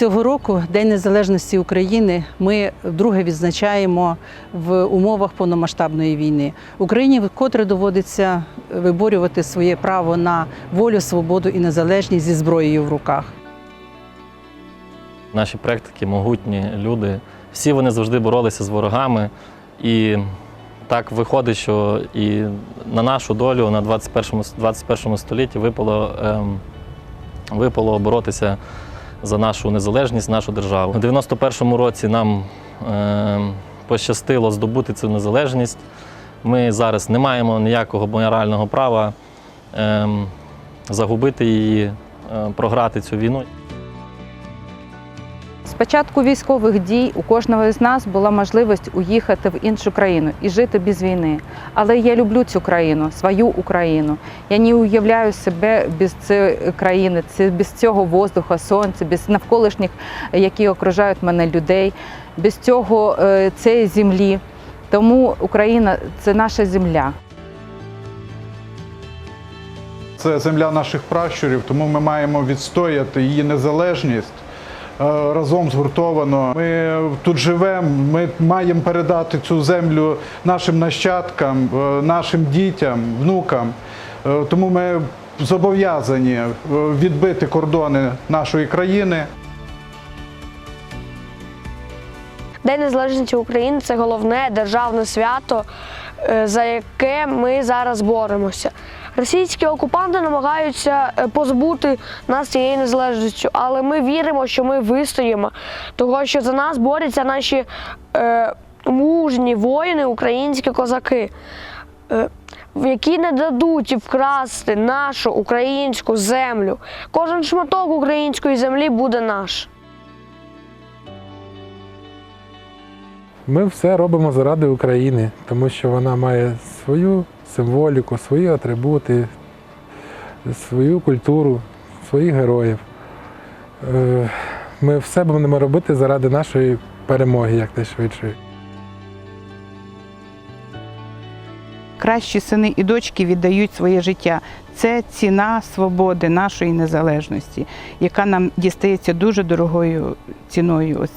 Цього року День Незалежності України ми вдруге відзначаємо в умовах повномасштабної війни. Україні вкотре доводиться виборювати своє право на волю, свободу і незалежність зі зброєю в руках. Наші практики, могутні люди, всі вони завжди боролися з ворогами. І так виходить, що і на нашу долю на 21, 21 столітті випало, ем, випало боротися за нашу незалежність, нашу державу. У 91-му році нам е, пощастило здобути цю незалежність. Ми зараз не маємо ніякого морального права е, загубити її, е, програти цю війну. Початку військових дій у кожного з нас була можливість уїхати в іншу країну і жити без війни. Але я люблю цю країну, свою Україну. Я не уявляю себе без цієї країни, без цього воздуха, сонця, без навколишніх, які окружають мене людей, без цього е, цієї землі. Тому Україна це наша земля. Це земля наших пращурів, тому ми маємо відстояти її незалежність разом згуртовано. Ми тут живемо, ми маємо передати цю землю нашим нащадкам, е, нашим дітям, внукам. Е, Тому ми зобов'язані е, відбити кордони нашої країни. День Незалежності України це головне державне свято, е, за яке ми зараз боремося. Російські окупанти намагаються е, позбути нас цієї незалежністю, але ми віримо, що ми вистоїмо, того що за нас борються наші е, мужні воїни, українські козаки, е, які не дадуть вкрасти нашу українську землю. Кожен шматок української землі буде наш. Ми все робимо заради України, тому що вона має свою символіку, свої атрибути, свою культуру, своїх героїв. Е, Ми все будемо робити заради нашої перемоги якнайшвидшої. кращі сини і дочки віддають своє життя. Це ціна свободи нашої незалежності, яка нам дістається дуже дорогою ціною.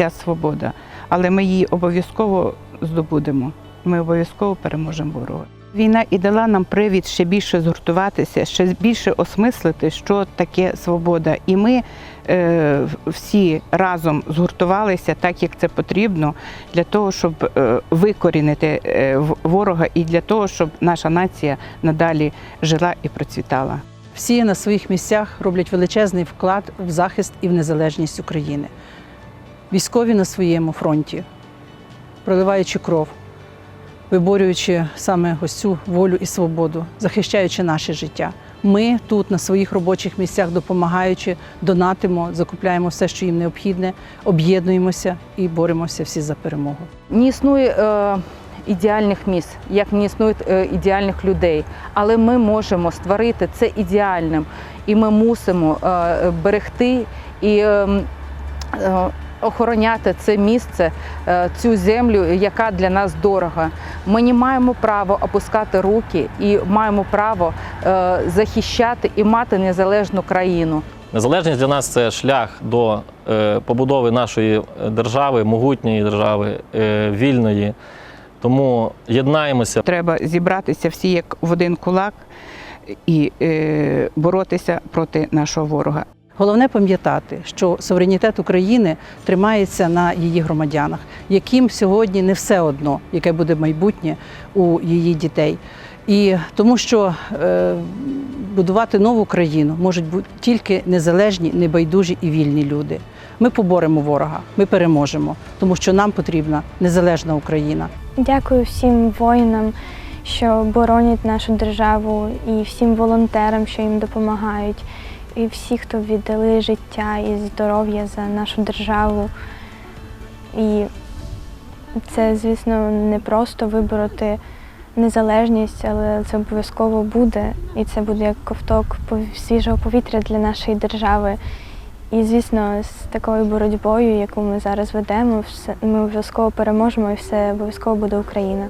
Ця свобода. Але ми її обов'язково здобудемо. Ми обов'язково переможемо ворога. Війна і дала нам привід ще більше згуртуватися, ще більше осмислити, що таке свобода. І ми е, всі разом згуртувалися так, як це потрібно, для того, щоб е, викорінити е, ворога і для того, щоб наша нація надалі жила і процвітала. Всі на своїх місцях роблять величезний вклад в захист і в незалежність України. Військові на своєму фронті, проливаючи кров, виборюючи саме ось цю волю і свободу, захищаючи наше життя. Ми тут на своїх робочих місцях допомагаючи, донатимо, закупляємо все, що їм необхідне, об'єднуємося і боремося всі за перемогу. Не існує е, ідеальних місць, як не існує е, ідеальних людей. Але ми можемо створити це ідеальним, і ми мусимо е, берегти і е, е, охороняти це місце, е, цю землю, яка для нас дорога. Ми не маємо права опускати руки і маємо право е, захищати і мати незалежну країну. Незалежність для нас це шлях до е, побудови нашої держави, могутньої держави, вільної. Тому єднаємося. Треба зібратися всі як в один кулак і боротися проти нашого ворога. Головне пам'ятати, що суверенітет України тримається на її громадянах, яким сьогодні не все одно, яке буде майбутнє у її дітей. І тому що е, будувати нову країну можуть бути тільки незалежні, небайдужі і вільні люди. Ми поборемо ворога, ми переможемо, тому що нам потрібна незалежна Україна. Дякую всім воїнам, що боронять нашу державу, і всім волонтерам, що їм допомагають, і всі, хто віддали життя і здоров'я за нашу державу. І це, звісно, не просто вибороти незалежність, але це обов'язково буде. І це буде як ковток свіжого повітря для нашої держави. І, звісно, з такою боротьбою, яку ми зараз ведемо, ми обов'язково переможемо і все обов'язково буде Україна.